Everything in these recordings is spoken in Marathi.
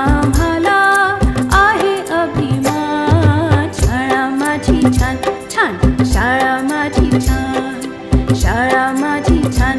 आम्हाला आहे अभिमान. शाळा माझी छान छान. शाळा माझी छान. शाळा माझी छान.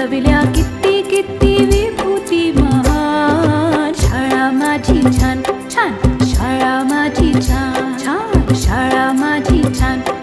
हिने घडविल्या किती किती विभूती महान. शाळा माझी छान छान. शाळा माझी छान छान. शाळा माझी छान छान.